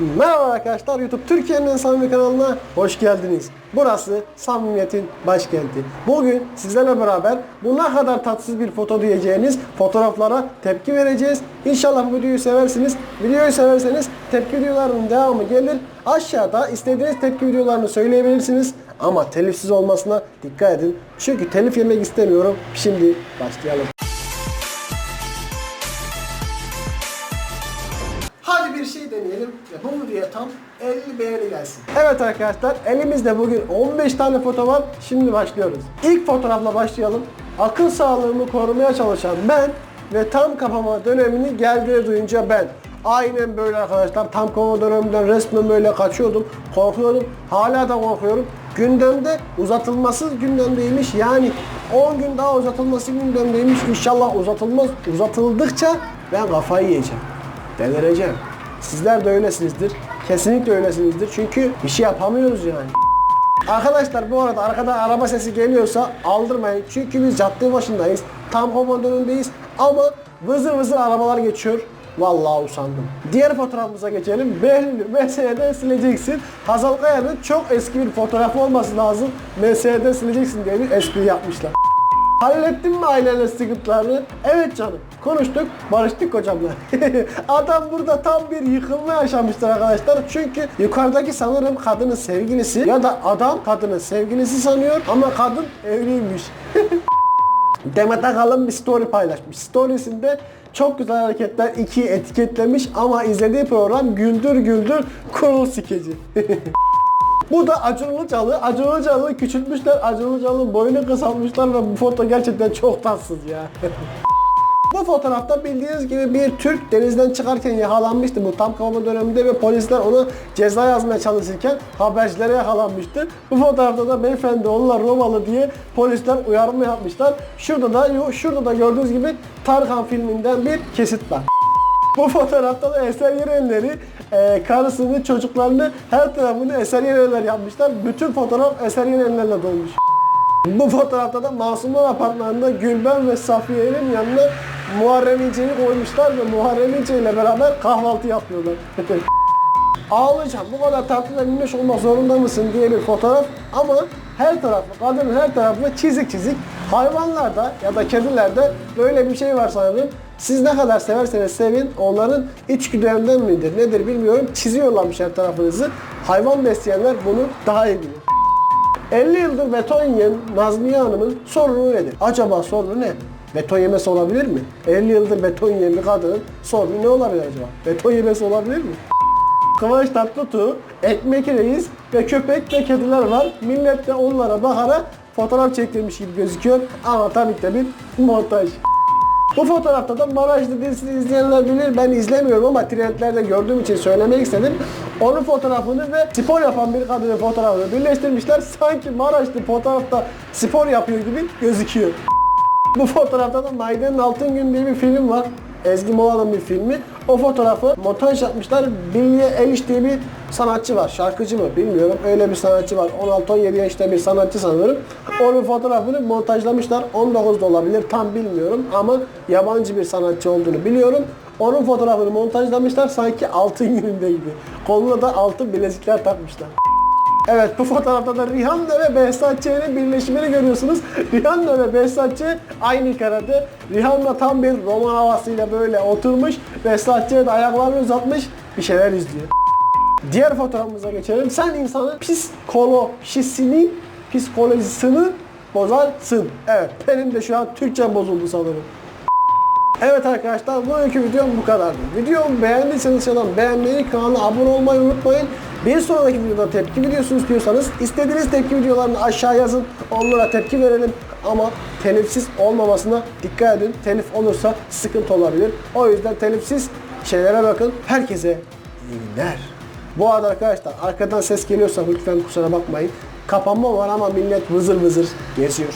Merhaba arkadaşlar YouTube Türkiye'nin en samimi kanalına hoş geldiniz. Burası samimiyetin başkenti. Bugün sizlerle beraber bu ne kadar tatsız bir foto diyeceğiniz fotoğraflara tepki vereceğiz. İnşallah bu videoyu seversiniz. Videoyu severseniz tepki videolarının devamı gelir. Aşağıda istediğiniz tepki videolarını söyleyebilirsiniz. Ama telifsiz olmasına dikkat edin. Çünkü telif yemek istemiyorum. Şimdi başlayalım. Bir şey deneyelim ve bu videoya tam 50 beğeni gelsin. Evet arkadaşlar elimizde bugün 15 tane foto var. Şimdi başlıyoruz. İlk fotoğrafla başlayalım. Akıl sağlığımı korumaya çalışan ben ve tam kapama dönemini geldiği duyunca ben. Aynen böyle arkadaşlar. Tam kapama döneminden resmen böyle kaçıyordum. Korkuyordum. Hala da korkuyorum. Gündemde uzatılması gündemdeymiş. Yani 10 gün daha uzatılması gündemdeymiş. İnşallah uzatılmaz. Uzatıldıkça ben kafayı yiyeceğim. Delireceğim. Sizler de öylesinizdir. Kesinlikle öylesinizdir. Çünkü bir şey yapamıyoruz yani. Arkadaşlar bu arada arkada araba sesi geliyorsa aldırmayın. Çünkü biz cadde başındayız. Tam komandonundeyiz. Ama vızır vızır arabalar geçiyor. Vallahi usandım. Diğer fotoğrafımıza geçelim. Belli. MS'den sileceksin. Hazal Kaya'nın çok eski bir fotoğrafı olması lazım. MS'den sileceksin diye bir espri yapmışlar. Hallettin mi ailenin sıkıntılarını? Evet canım. Konuştuk, barıştık kocamla. Adam burada tam bir yıkılma yaşamıştır arkadaşlar. Çünkü yukarıdaki sanırım kadının sevgilisi ya da adam kadının sevgilisi sanıyor ama kadın evliymiş. Demet Akalın bir story paylaşmış. Storiesinde çok güzel hareketler iki etiketlemiş ama izlediği program güldür güldür kurul skeci. Bu da Acun Ilıcalı. Acun Ilıcalı'yı küçültmüşler. Acun Ilıcalı'nın boyunu kısaltmışlar ve bu foto gerçekten çok tatsız ya. Bu fotoğrafta bildiğiniz gibi bir Türk denizden çıkarken yakalanmıştı bu tam kavga döneminde ve polisler ona ceza yazmaya çalışırken habercilere yakalanmıştı. Bu fotoğrafta da beyefendi onlar Romalı diye polisler uyarma yapmışlar. Şurada da şurada da gördüğünüz gibi Tarkan filminden bir kesit var. Bu fotoğrafta da Eser Yerenleri e, karısını, çocuklarını, her tarafını Eser Yerenler yapmışlar. Bütün fotoğraf Eser Yerenlerle dolmuş. Bu fotoğrafta da Masumlar Apartmanı'nda Gülben ve Safiye'nin yanına Muharrem İnce'yi koymuşlar ve Muharrem İnce ile beraber kahvaltı yapıyorlar. Ağlayacağım bu kadar tatlı ve minnoş olmak zorunda mısın diye bir fotoğraf ama her tarafı, kadının her tarafı çizik çizik. Hayvanlarda ya da kedilerde böyle bir şey var sanırım. Siz ne kadar severseniz sevin onların içgüdülerinden midir nedir bilmiyorum. Çiziyorlarmış her tarafınızı. Hayvan besleyenler bunu daha iyi bilir. 50 yıldır beton yiyen Nazmiye Hanım'ın sorunu nedir? Acaba sorunu ne? Beton yemesi olabilir mi? 50 yıldır beton yiyen bir kadının sorunu ne olabilir acaba? Beton yemesi olabilir mi? Kıvanç Tatlıtuğ, Ekmek Reis ve köpek ve kediler var. Millet de onlara bakarak fotoğraf çektirmiş gibi gözüküyor ama tabii ki bir montaj. Bu fotoğrafta da Maraşlı dizisini izleyenler bilir. Ben izlemiyorum ama trendlerde gördüğüm için söylemek istedim. Onun fotoğrafını ve spor yapan bir kadının fotoğrafını birleştirmişler. Sanki Maraşlı fotoğrafta spor yapıyor gibi gözüküyor. Bu fotoğrafta da Maydan'ın Altın Gün diye bir film var. Ezgi Mola'nın bir filmi. O fotoğrafı montaj yapmışlar. Bilye Eliş diye bir sanatçı var. Şarkıcı mı bilmiyorum. Öyle bir sanatçı var. 16-17 yaşta bir sanatçı sanırım. Onun fotoğrafını montajlamışlar. 19 da olabilir tam bilmiyorum ama yabancı bir sanatçı olduğunu biliyorum. Onun fotoğrafını montajlamışlar sanki altın gününde gibi. Koluna da altın bilezikler takmışlar. Evet bu fotoğrafta da Rihanna ve Behzat Ç'nin birleşimini görüyorsunuz. Rihanna ve Behzat Ç aynı karede. Rihanna tam bir roman havasıyla böyle oturmuş. Behzat Ç de ayaklarını uzatmış bir şeyler izliyor. Diğer fotoğrafımıza geçelim. Sen insanın psikolojisini, psikolojisini bozarsın. Evet benim de şu an Türkçe bozuldu sanırım. Evet arkadaşlar bugünkü videom bu kadardı. Videomu beğendiyseniz aşağıdan beğenmeyi, kanala abone olmayı unutmayın. Bir sonraki videoda tepki videosu istiyorsanız istediğiniz tepki videolarını aşağı yazın. Onlara tepki verelim. Ama telifsiz olmamasına dikkat edin. Telif olursa sıkıntı olabilir. O yüzden telifsiz şeylere bakın. Herkese iyi günler. Bu arada arkadaşlar arkadan ses geliyorsa lütfen kusura bakmayın. Kapanma var ama millet vızır vızır geziyor.